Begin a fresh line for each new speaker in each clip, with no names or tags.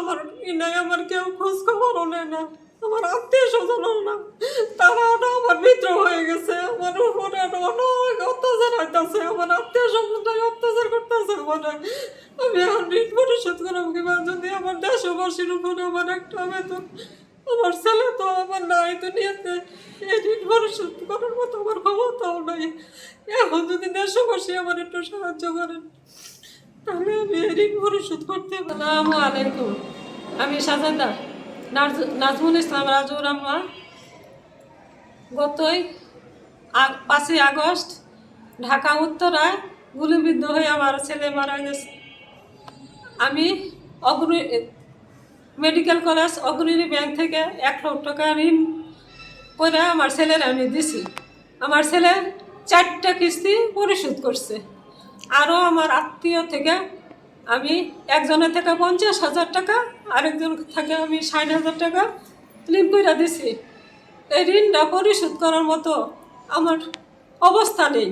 আমার ই নাই, আমার কেউ খোঁজ খবরও নেয় না, আমার আত্মীয় স্বজন না। তারা আমার বিদ্রোহ হয়ে গেছে, আমার উপরে অনেক অত্যাচার হইতেছে, আমার আত্মীয় স্বজনটাই অত্যাচার করতেছে আমার। আমি এখন ঋণ পরিশোধ করব কিংবা যদি আমার দেশবাসীর উপরে আমার একটা বেতন, আমার ছেলে তো আমার নাই দুনিয়াতে, এই ঋণ পরিশোধ করার মতো আমার ক্ষমতাও নাই। এখন যদি দেশবাসী আমার একটু সাহায্য করেন। আমি ঋণ পরিশোধ করতে পারি আসসালামু আলাইকুম। আমি সাজাদা নাজমুল ইসলাম রাজু রহমান গতই পাঁচই আগস্ট, ঢাকা উত্তরায় গুলিবিদ্ধ হয়ে আমার ছেলে মারা গেছে। আমি অগ্নি, মেডিকেল কলেজ অগ্রণী ব্যাংক থেকে এক লক্ষ টাকা ঋণ করে আমার ছেলের আমি দিছি। আমার ছেলে চারটা কিস্তি পরিশোধ করছে। আরও আমার আত্মীয় থেকে আমি একজনের থেকে পঞ্চাশ হাজার টাকা, আরেকজন থেকে আমি ষাট হাজার টাকা ক্লিন করে দিছি। এই ঋণটা পরিশোধ করার মতো আমার অবস্থা নেই।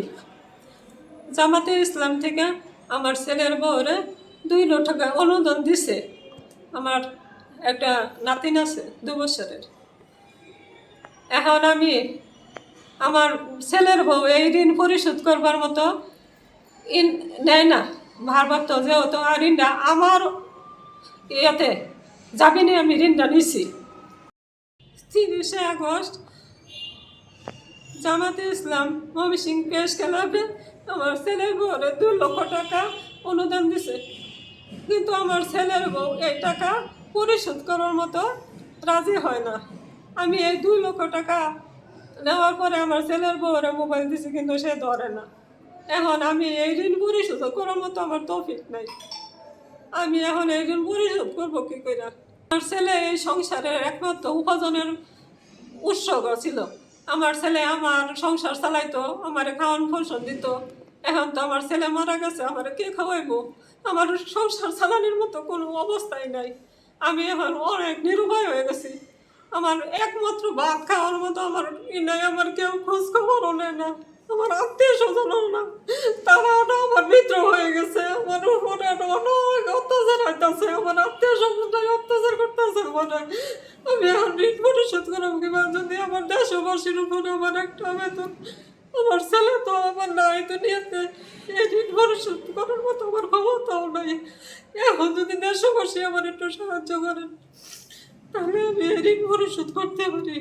জামাতে ইসলাম থেকে আমার ছেলের বউরে দুই লাখ টাকা অনুদান দিছে। আমার একটা নাতিন আছে, দু বছরের। এখন আমি আমার ছেলের বউ এই ঋণ পরিশোধ করবার মতো ইন নেয় না। ভারপ্রাপ্ত যেহেতু আর ঋণটা আমার ইয়েতে, জামিনে আমি ঋণটা নিছি তিরিশে আগস্ট জামাতে ইসলাম মমি সিং পেশ ক্লাবে আমার ছেলের বউরে দু লক্ষ টাকা অনুদান দিছে। কিন্তু আমার ছেলের বউ এই টাকা পরিশোধ করার মতো রাজি হয় না। আমি এই দুই লক্ষ টাকা নেওয়ার পরে আমার ছেলের বউরে মোবাইল দিছি, কিন্তু সে ধরে না। এখন আমি এই ঋণ পরিশোধ করার মতো আমার তৌফিক নাই। আমি এখন এই ঋণ পরিশোধ করব কি করে আমার ছেলে এই সংসারের একমাত্র উপার্জনের উৎস ছিল। আমার ছেলে আমার সংসার চালাইতো, আমার খাওয়ান ফসল দিত। এখন তো আমার ছেলে মারা গেছে, আমার কে খাওয়াইবো? আমার সংসার চালানোর মতো কোনো অবস্থাই নাই। আমি এখন অনেক নিরুপায় হয়ে গেছি। আমার একমাত্র ভাত খাওয়ার মতো আমার নাই, আমার কেউ খোঁজ খবরও নেয় না। আমার আত্মীয় স্বজনও না। তারা না আমার বিদ্রোহ হয়ে গেছে, আমার উপরে অনেক অত্যাচার হইতাছে, আমার আত্মীয় স্বজনটাই অত্যাচার করতেছে আমার। আমি এখন ঋণ পরিশোধ করব কিংবা যদি আমার দেশবাসীর উপরে আমার একটা বেতন, আমার ছেলে তো আমার নাই দুনিয়াতে, এই ঋণ পরিশোধ করার মতো আমার ক্ষমতাও নাই। এখন যদি দেশবাসী আমার একটু সাহায্য করেন, তাহলে আমি এই ঋণ পরিশোধ করতে পারি।